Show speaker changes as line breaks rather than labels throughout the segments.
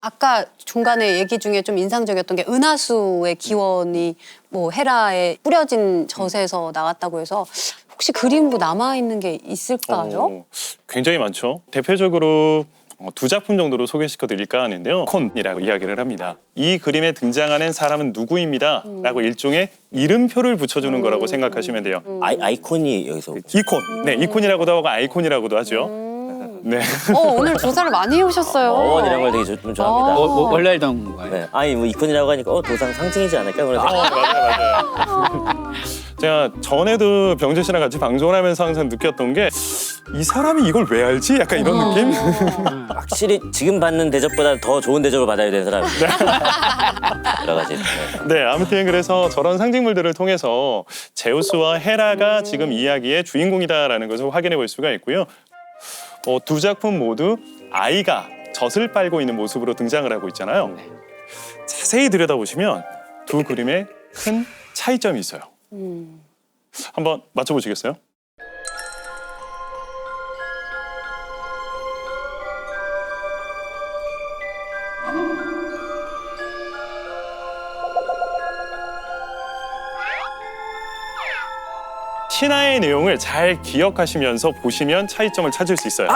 아까 중간에 얘기 중에 좀 인상적이었던 게 은하수의 기원이 뭐 헤라에 뿌려진 젖에서 나왔다고 해서 혹시 그림으로 남아 있는 게 있을까요?
어, 굉장히 많죠. 대표적으로 어, 두 작품 정도로 소개시켜 드릴까 하는데요. 콘이라고 이야기를 합니다. 이 그림에 등장하는 사람은 누구입니다. 라고 일종의 이름표를 붙여주는 거라고 생각하시면 돼요.
아이, 아이콘이 여기서
이콘. 네, 이콘이라고도 하고 아이콘이라고도 하죠. 네.
어, 오늘 조사를 많이 해오셨어요.
어원이라는 걸 되게 조- 좀 좋아합니다.
어.
뭐, 뭐 원래 알던 건가요?
네. 아니 뭐 이콘이라고 하니까 어 도상 상징이지 않을까 그런
어,
생각.
맞아요, 맞아요. 제가 전에도 병재 씨랑 같이 방송을 하면서 항상 느꼈던 게 이 사람이 이걸 왜 알지? 약간 이런 느낌?
확실히 지금 받는 대접보다 더 좋은 대접을 받아야 되는 사람. 여러 가지. 네.
네, 아무튼 그래서 저런 상징물들을 통해서 제우스와 헤라가 지금 이야기의 주인공이다라는 것을 확인해 볼 수가 있고요. 어, 두 작품 모두 아이가 젖을 빨고 있는 모습으로 등장을 하고 있잖아요. 자세히 들여다보시면 두 그림에 큰 차이점이 있어요. 한번 맞춰보시겠어요? 신화의 내용을 잘 기억하시면서 보시면 차이점을 찾을 수 있어요.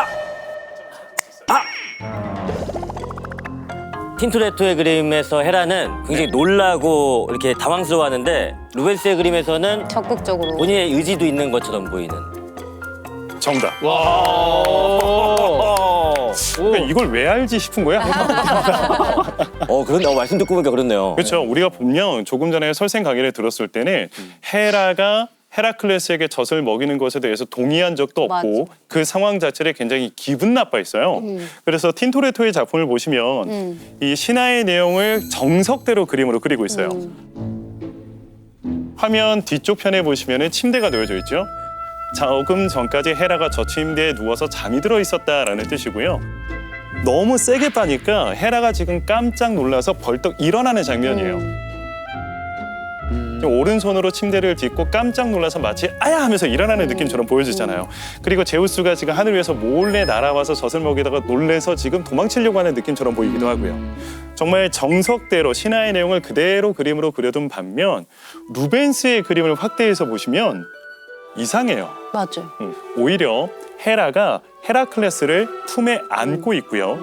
틴토레토의 그림에서 헤라는 굉장히 놀라고 이렇게 당황스러워하는데 루벤스의 그림에서는
적극적으로.
본인의 의지도 있는 것처럼 보이는.
정답.
와.
그러니까 이걸 왜 알지 싶은 거야.
어 그런데 어, 말씀 듣고 보니까 그렇네요.
그렇죠. 우리가 보면 조금 전에 설생 강의를 들었을 때는 헤라가 헤라클레스에게 젖을 먹이는 것에 대해서 동의한 적도 없고
맞아.
그 상황 자체를 굉장히 기분 나빠했어요. 그래서 틴토레토의 작품을 보시면
음.
이 신화의 내용을 정석대로 그림으로 그리고 있어요. 화면 뒤쪽 편에 보시면 침대가 놓여져 있죠. 조금 전까지 헤라가 저 침대에 누워서 잠이 들어 있었다라는 뜻이고요. 너무 세게 빠니까 헤라가 지금 깜짝 놀라서 벌떡 일어나는 장면이에요. 오른손으로 침대를 딛고 깜짝 놀라서 마치 아야 하면서 일어나는 느낌처럼 보여지잖아요. 그리고 제우스가 지금 하늘 위에서 몰래 날아와서 젖을 먹이다가 놀래서 지금 도망치려고 하는 느낌처럼 보이기도 하고요. 정말 정석대로 신화의 내용을 그대로 그림으로 그려둔 반면 루벤스의 그림을 확대해서 보시면 이상해요.
맞아요.
음, 오히려 헤라가 헤라클레스를 품에 안고 있고요.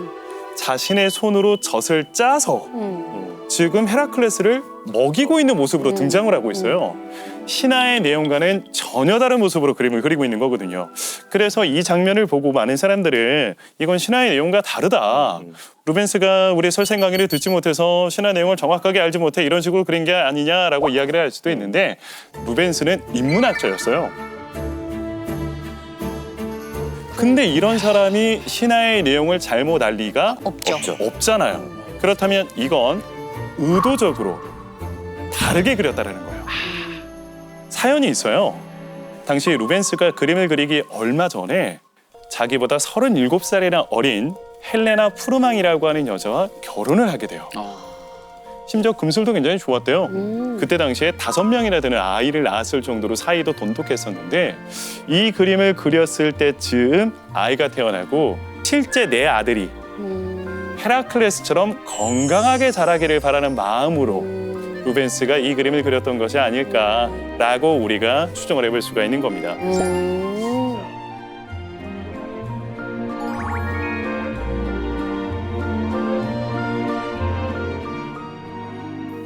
자신의 손으로 젖을 짜서
음.
지금 헤라클레스를 먹이고 있는 모습으로 등장을 하고 있어요. 신화의 내용과는 전혀 다른 모습으로 그림을 그리고 있는 거거든요. 그래서 이 장면을 보고 많은 사람들은 이건 신화의 내용과 다르다. 루벤스가 우리 설생 강의를 듣지 못해서 신화 내용을 정확하게 알지 못해 이런 식으로 그린 게 아니냐라고 이야기를 할 수도 있는데 루벤스는 인문학자였어요. 근데 이런 사람이 신화의 내용을 잘못 알 리가
없죠.
없죠.
없잖아요. 그렇다면 이건 의도적으로 다르게 그렸다라는 거예요. 사연이 있어요. 당시 루벤스가 그림을 그리기 얼마 전에 자기보다 37살이나 어린 헬레나 푸르망이라고 하는 여자와 결혼을 하게 돼요.
어.
심지어 금술도 굉장히 좋았대요.
음.
그때 당시에 다섯 명이나 되는 아이를 낳았을 정도로 사이도 돈독했었는데 이 그림을 그렸을 때쯤 아이가 태어나고 실제 내 아들이
음.
헤라클레스처럼 건강하게 자라기를 바라는 마음으로
음.
루벤스가 이 그림을 그렸던 것이 아닐까라고 우리가 추정을 해볼 수가 있는 겁니다.
음.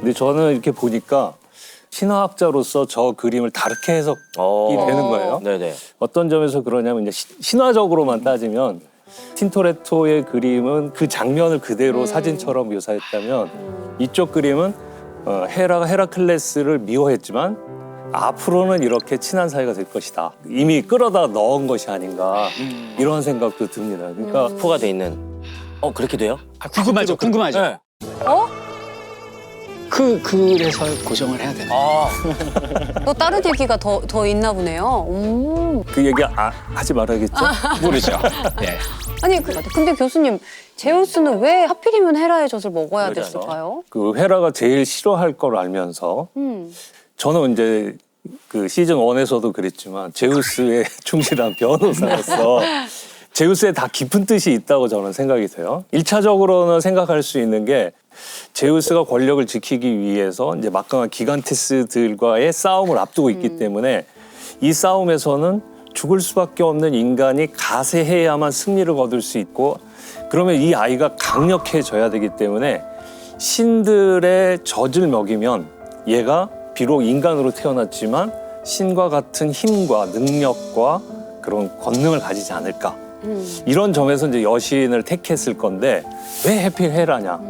근데 저는 이렇게 보니까 신화학자로서 저 그림을 다르게 해석이
어.
되는 거예요.
네네.
어떤 점에서 그러냐면 이제 시- 신화적으로만 따지면 틴토레토의 그림은 그 장면을 그대로 사진처럼 묘사했다면 이쪽 그림은 어, 헤라가 헤라클레스를 미워했지만 앞으로는 이렇게 친한 사이가 될 것이다. 이미 끌어다 넣은 것이 아닌가 이런 생각도 듭니다. 그러니까
포가 돼 있는. 어 그렇게 돼요?
아, 궁금하죠. 궁금하죠.
네.
어?
그 그래서 고정을 해야 되나?
아
또 다른 얘기가 더, 더 있나 보네요. 음.
그 얘기 아, 하지 말아야겠죠.
모르죠. 네.
아니, 그, 근데 교수님, 제우스는 왜 하필이면 헤라의 젖을 먹어야. 됐을까요?
그 헤라가 제일 싫어할 걸 알면서
음.
저는 이제 그 시즌 원에서도 그랬지만 제우스의 충실한 변호사로서 제우스에 다 깊은 뜻이 있다고 저는 생각이 돼요. 일차적으로는 생각할 수 있는 게 제우스가 권력을 지키기 위해서 이제 막강한 기간테스들과의 싸움을 앞두고 있기 때문에 이 싸움에서는 죽을 수밖에 없는 인간이 가세해야만 승리를 거둘 수 있고 그러면 이 아이가 강력해져야 되기 때문에 신들의 젖을 먹이면 얘가 비록 인간으로 태어났지만 신과 같은 힘과 능력과 그런 권능을 가지지 않을까. 이런 점에서 이제 여신을 택했을 건데 왜 하필 헤라냐?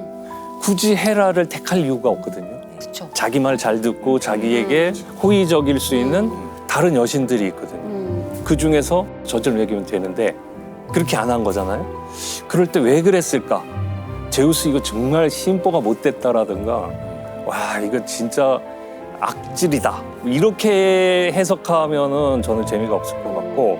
굳이 헤라를 택할 이유가 없거든요.
그렇죠.
자기 말 잘 듣고 자기에게 호의적일 수 있는 다른 여신들이 있거든요.
음.
그 중에서 젖을 먹이면 되는데 그렇게 안 한 거잖아요. 그럴 때 왜 그랬을까? 제우스 이거 정말 심보가 못 됐다라든가 와 이거 진짜 악질이다 이렇게 해석하면은 저는 재미가 없을 것 같 고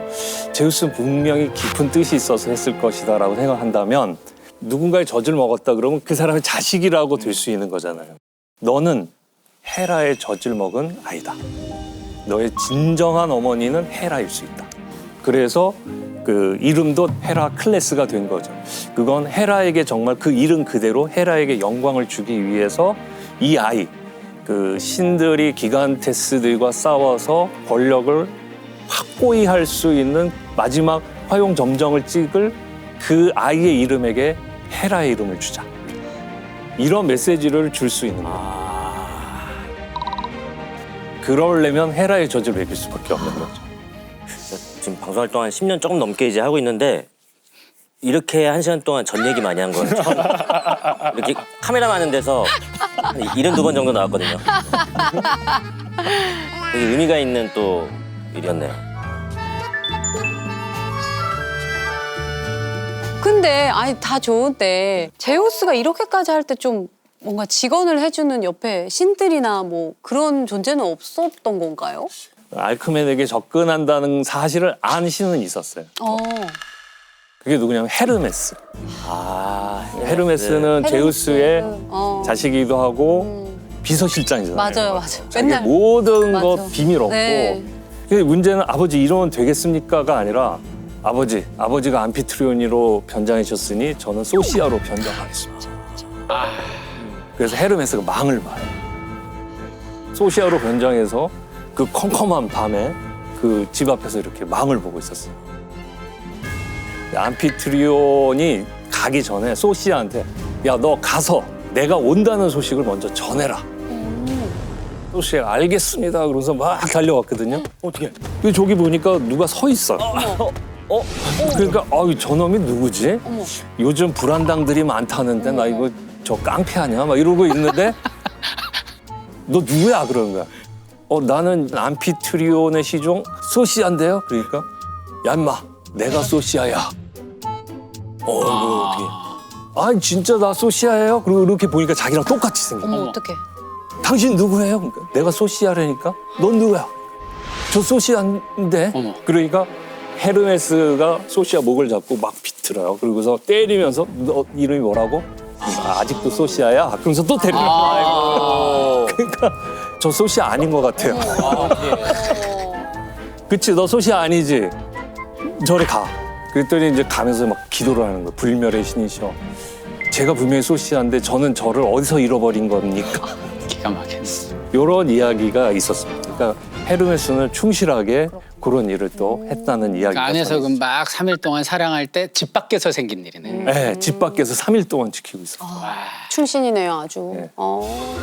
제우스는 분명히 깊은 뜻이 있어서 했을 것이다라고 생각한다면 누군가의 젖을 먹었다 그러면 그 사람의 자식이라고 될 수 있는 거잖아요. 너는 헤라의 젖을 먹은 아이다. 너의 진정한 어머니는 헤라일 수 있다. 그래서 그 이름도 헤라 클래스가 된 거죠. 그건 헤라에게 정말 그 이름 그대로 헤라에게 영광을 주기 위해서 이 아이 그 신들이 기간테스들과 싸워서 권력을 확고히 할 수 있는 마지막 화용 점정을 찍을 그 아이의 이름에게 헤라의 이름을 주자. 이런 메시지를 줄 수 있는 거예요. 그러려면 헤라의 젖을 먹일 수밖에 없는 거죠.
지금 방송할 동안 10년 조금 넘게 이제 하고 있는데 이렇게 한 시간 동안 전 얘기 많이 한건 처음. 이렇게 카메라 많은 데서 한 72번 정도 나왔거든요. 되게 의미가 있는 또 일이었네요.
근데 아니 다 좋은데 제우스가 이렇게까지 할 때 좀 뭔가 직언을 해주는 옆에 신들이나 뭐 그런 존재는 없었던 건가요?
알크멘에게 접근한다는 사실을 안 신은 있었어요.
어.
그게 누구냐면 헤르메스.
아,
헤르메스는 제우스의
어.
자식이기도 하고
음.
비서실장이잖아요.
맞아요, 맞아요.
자기
맨날
모든
맞아.
것 비밀 없고.
네.
근데 문제는 아버지 이러면 되겠습니까가 아니라 아버지, 아버지가 안피트리오니로 변장하셨으니 저는 소시아로 변장하겠습니다. 그래서 헤르메스가 망을 봐요. 소시아로 변장해서 그 컴컴한 밤에 그 집 앞에서 이렇게 망을 보고 있었어요. 안피트리온이 가기 전에 소시아한테 야 너 가서 내가 온다는 소식을 먼저 전해라. 소시아 알겠습니다. 그러면서 막 달려왔거든요.
어떻게?
그 저기 보니까 누가 서 있어.
어?
그러니까 아유 저놈이 누구지?
어머.
요즘 불안당들이 많다는데 나 이거 저 깡패 아니야? 막 이러고 있는데 너 누구야? 그러는 거야. 어 나는 안피트리온의 시종 소시아인데요. 그러니까 야 인마 내가 소시아야. 어 이거 어떻게? 아 진짜 나 소시아예요. 그리고 이렇게 보니까 자기랑 똑같이 생겨.
어머 어떡해.
당신 누구예요? 그러니까 내가 소시아라니까. 넌 누구야? 저 소시아인데.
어머.
그러니까 헤르메스가 소시아 목을 잡고 막 비틀어요. 그러고서 때리면서 너 이름이 뭐라고? 아, 아직도 소시아야? 그러면서 또 때려요.
어.
그러니까 저 소시아 아닌 것 같아요.
어.
그치 너 소시아 아니지? 저리 가. 그랬더니 이제 가면서 막 기도를 하는 거예요. 불멸의 신이셔. 제가 분명히 소시아인데 저는 저를 어디서 잃어버린 겁니까?
기가 막혔네.
이런 이야기가 있었습니다. 그러니까 헤르메스는 충실하게 그런 일을 또 했다는
그
이야기가
안에서
전해졌어요.
그막 3일 동안 사랑할 때 집 밖에서 생긴 일이네.
네, 집 밖에서 3일 동안 지키고 있었어요.
와.
출신이네요 아주.
네.
어.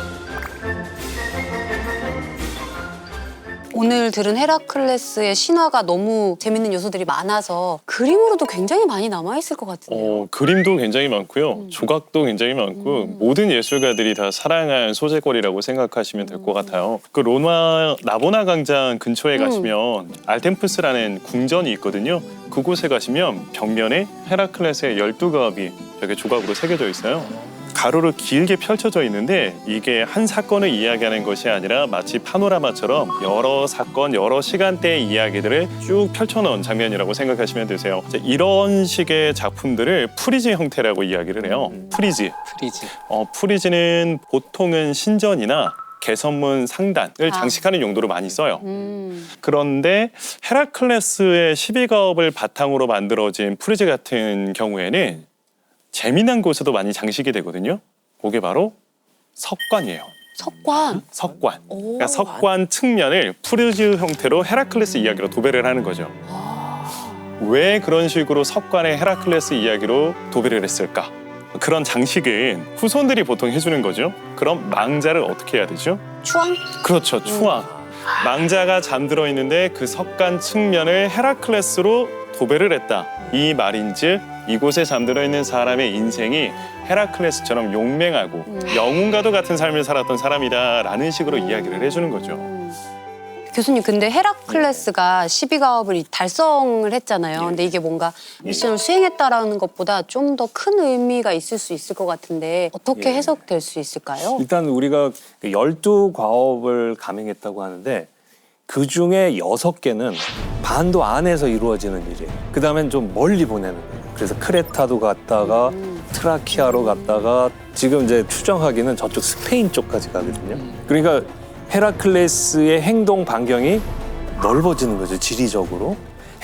오늘 들은 헤라클레스의 신화가 너무 재밌는 요소들이 많아서 그림으로도 굉장히 많이 남아 있을 것 같은데요.
어, 그림도 굉장히 많고요. 조각도 굉장히 많고 모든 예술가들이 다 사랑할 소재거리라고 생각하시면 될 것 같아요. 그 로마 나보나 광장 근처에 가시면 알템프스라는 궁전이 있거든요. 그곳에 가시면 벽면에 헤라클레스의 열두 가업이 벽에 조각으로 새겨져 있어요. 가로로 길게 펼쳐져 있는데 이게 한 사건을 이야기하는 것이 아니라 마치 파노라마처럼 여러 사건, 여러 시간대의 이야기들을 쭉 펼쳐놓은 장면이라고 생각하시면 되세요. 이런 식의 작품들을 프리즈 형태라고 이야기를 해요. 프리즈.
프리즈.
어, 프리즈는 보통은 신전이나 개선문 상단을
아.
장식하는 용도로 많이 써요.
음.
그런데 헤라클레스의 12가업을 바탕으로 만들어진 프리즈 같은 경우에는 재미난 곳에도 많이 장식이 되거든요. 그게 바로 석관이에요.
석관.
석관.
오.
그러니까 석관 측면을 프리즈 형태로 헤라클레스 이야기로 도배를 하는 거죠. 왜 그런 식으로 석관의 헤라클레스 이야기로 도배를 했을까? 그런 장식은 후손들이 보통 해주는 거죠. 그럼 망자를 어떻게 해야 되죠?
추앙?
그렇죠, 추앙. 망자가 잠들어 있는데 그 석관 측면을 헤라클레스로 도배를 했다. 이 말인즉 이곳에 잠들어 있는 사람의 인생이 헤라클레스처럼 용맹하고 영웅과도 같은 삶을 살았던 사람이다라는 식으로 이야기를 해주는 거죠.
교수님 근데 헤라클레스가 12가업을 달성을 했잖아요. 근데 이게 뭔가 미션을 수행했다라는 것보다 좀 더 큰 의미가 있을 수 있을 것 같은데 어떻게 해석될 수 있을까요?
일단 우리가 그 12과업을 감행했다고 하는데 그 중에 여섯 개는 반도 안에서 이루어지는 일이에요. 그 다음엔 좀 멀리 보내는 거예요. 그래서 크레타도 갔다가 트라키아로 갔다가 지금 이제 추정하기는 저쪽 스페인 쪽까지 가거든요. 그러니까 헤라클레스의 행동 반경이 넓어지는 거죠, 지리적으로.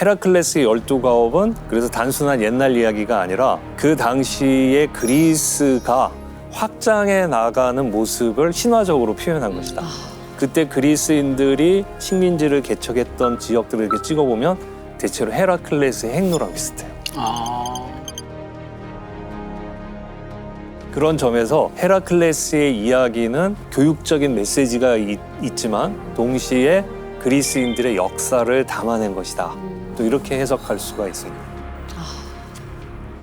헤라클레스의 열두 가업은 그래서 단순한 옛날 이야기가 아니라 그 당시의 그리스가 확장해 나가는 모습을 신화적으로 표현한 것이다. 그때 그리스인들이 식민지를 개척했던 지역들을 이렇게 찍어보면 대체로 헤라클레스의 행로랑 비슷해요.
아.
그런 점에서 헤라클레스의 이야기는 교육적인 메시지가 있, 있지만 동시에 그리스인들의 역사를 담아낸 것이다. 또 이렇게 해석할 수가 있습니다.